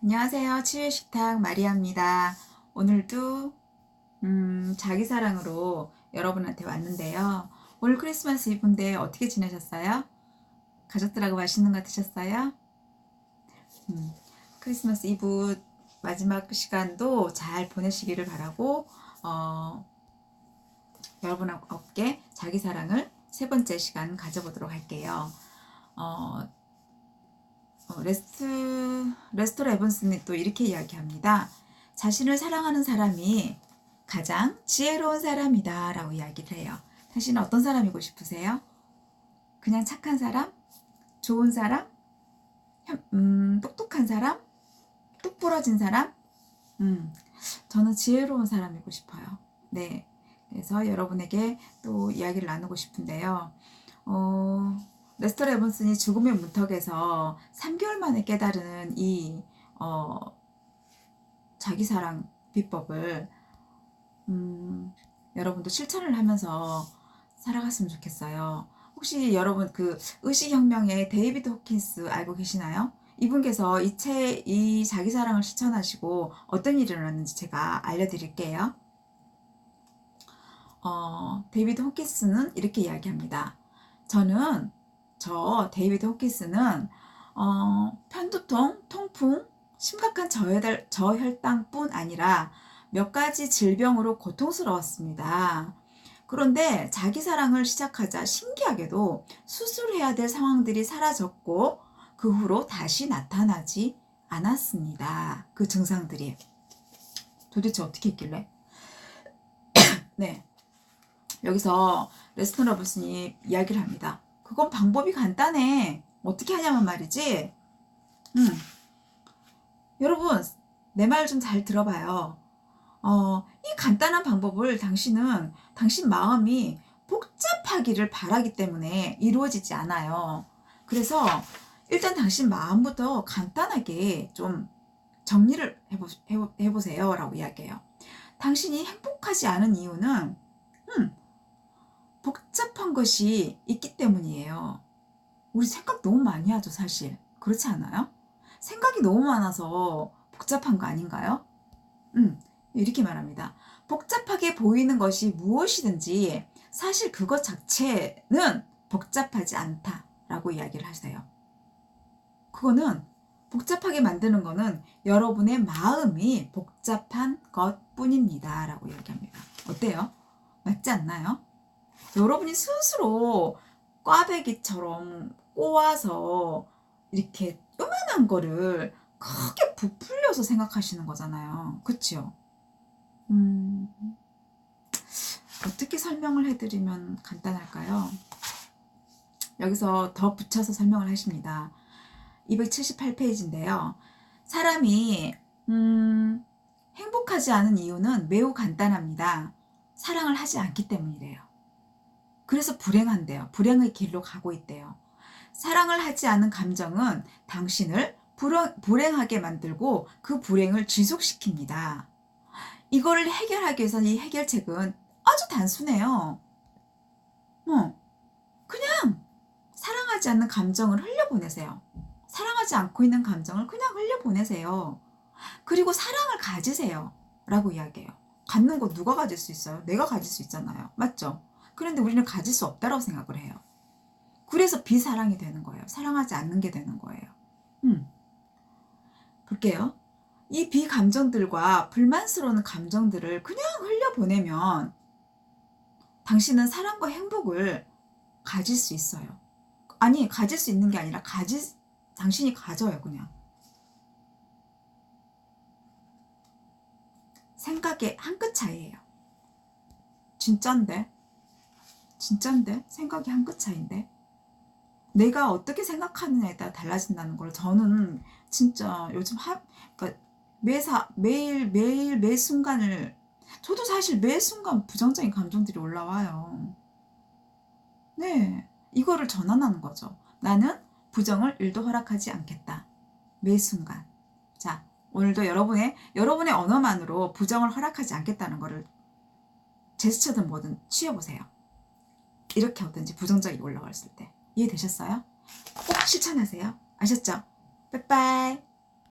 안녕하세요. 치유의 식탁 마리아입니다. 오늘도 음, 자기 사랑으로 여러분한테 왔는데요. 오늘 크리스마스 이브인데 어떻게 지내셨어요? 가족들하고 맛있는 거 드셨어요? 음, 크리스마스 이브 마지막 시간도 잘 보내시기를 바라고 어, 여러분께 자기 사랑을 세 번째 시간 가져보도록 할게요. 어, 어, 레스트, 레스토라 에번스는 또 이렇게 이야기합니다. 자신을 사랑하는 사람이 가장 지혜로운 사람이다 라고 이야기를 해요. 당신은 어떤 사람이고 싶으세요? 그냥 착한 사람? 좋은 사람? 현- 음, 똑똑한 사람? 똑부러진 사람? 음, 저는 지혜로운 사람이고 싶어요. 네. 그래서 여러분에게 또 이야기를 나누고 싶은데요. 어, 레스터 에번슨이 죽음의 문턱에서 3개월 만에 깨달은 이 어, 자기 사랑 비법을 음, 여러분도 실천을 하면서 살아갔으면 좋겠어요. 혹시 여러분 그 의식혁명의 데이비드 호킨스 알고 계시나요? 이분께서 이 책, 이 자기 사랑을 실천하시고 어떤 일이 일어났는지 제가 알려드릴게요. 어, 데이비드 호킨스는 이렇게 이야기합니다. 저는 저 데이비드 호키스는 어, 편두통, 통풍, 심각한 저혈, 저혈당뿐 아니라 몇 가지 질병으로 고통스러웠습니다. 그런데 자기 사랑을 시작하자 신기하게도 수술해야 될 상황들이 사라졌고 그 후로 다시 나타나지 않았습니다. 그 증상들이. 도대체 어떻게 있길래? 네. 여기서 레스턴 러브슨이 이야기를 합니다. 그건 방법이 간단해. 어떻게 하냐면 말이지. 음. 여러분, 내 말 좀 잘 들어봐요. 어, 이 간단한 방법을 당신은 당신 마음이 복잡하기를 바라기 때문에 이루어지지 않아요. 그래서 일단 당신 마음부터 간단하게 좀 정리를 해보, 해보, 해보세요. 라고 이야기해요. 당신이 행복하지 않은 이유는, 음, 복잡한 것이 있기 때문이에요. 우리 생각 너무 많이 하죠, 사실. 그렇지 않아요? 생각이 너무 많아서 복잡한 거 아닌가요? 음, 이렇게 말합니다. 복잡하게 보이는 것이 무엇이든지 사실 그것 자체는 복잡하지 않다라고 이야기를 하세요. 그거는 복잡하게 만드는 거는 여러분의 마음이 복잡한 것 뿐입니다. 라고 이야기합니다. 어때요? 맞지 않나요? 여러분이 스스로 꽈배기처럼 꼬아서 이렇게 요만한 거를 크게 부풀려서 생각하시는 거잖아요. 그치요? 음, 어떻게 설명을 해드리면 간단할까요? 여기서 더 붙여서 설명을 하십니다. 278페이지인데요. 사람이, 음, 행복하지 않은 이유는 매우 간단합니다. 사랑을 하지 않기 때문이래요. 그래서 불행한데요. 불행의 길로 가고 있대요. 사랑을 하지 않은 감정은 당신을 불행, 불행 하게 만들고 그 불행을 지속시킵니다. 이거를 해결하기 위해서 이 해결책은 아주 단순해요. 어, 그냥 사랑하지 않는 감정을 흘려보내세요. 사랑하지 않고 있는 감정을 그냥 흘려보내세요. 그리고 사랑을 가지세요. 라고 이야기해요. 갖는 거 누가 가질 수 있어요? 내가 가질 수 있잖아요. 맞죠? 그런데 우리는 가질 수 없다고 생각을 해요. 그래서 비사랑이 되는 거예요. 사랑하지 않는 게 되는 거예요. 음. 볼게요. 이 비감정들과 불만스러운 감정들을 그냥 흘려보내면 당신은 사랑과 행복을 가질 수 있어요. 아니, 가질 수 있는 게 아니라 가지, 당신이 가져요, 그냥. 생각의 한 끗 차이예요. 진짠데? 진짠데? 생각이 한 끗 차인데? 내가 어떻게 생각하느냐에 따라 달라진다는 걸 저는 진짜 요즘 하, 그러니까 매사, 매일, 매일, 매 순간을, 저도 사실 매 순간 부정적인 감정들이 올라와요. 네. 이거를 전환하는 거죠. 나는 부정을 일도 허락하지 않겠다. 매 순간. 자, 오늘도 여러분의, 여러분의 언어만으로 부정을 허락하지 않겠다는 거를 제스처든 뭐든 취해보세요. 이렇게 하든지 부정적이 올라왔을 때. 이해되셨어요? 꼭 실천하세요. 아셨죠? 빠이빠이.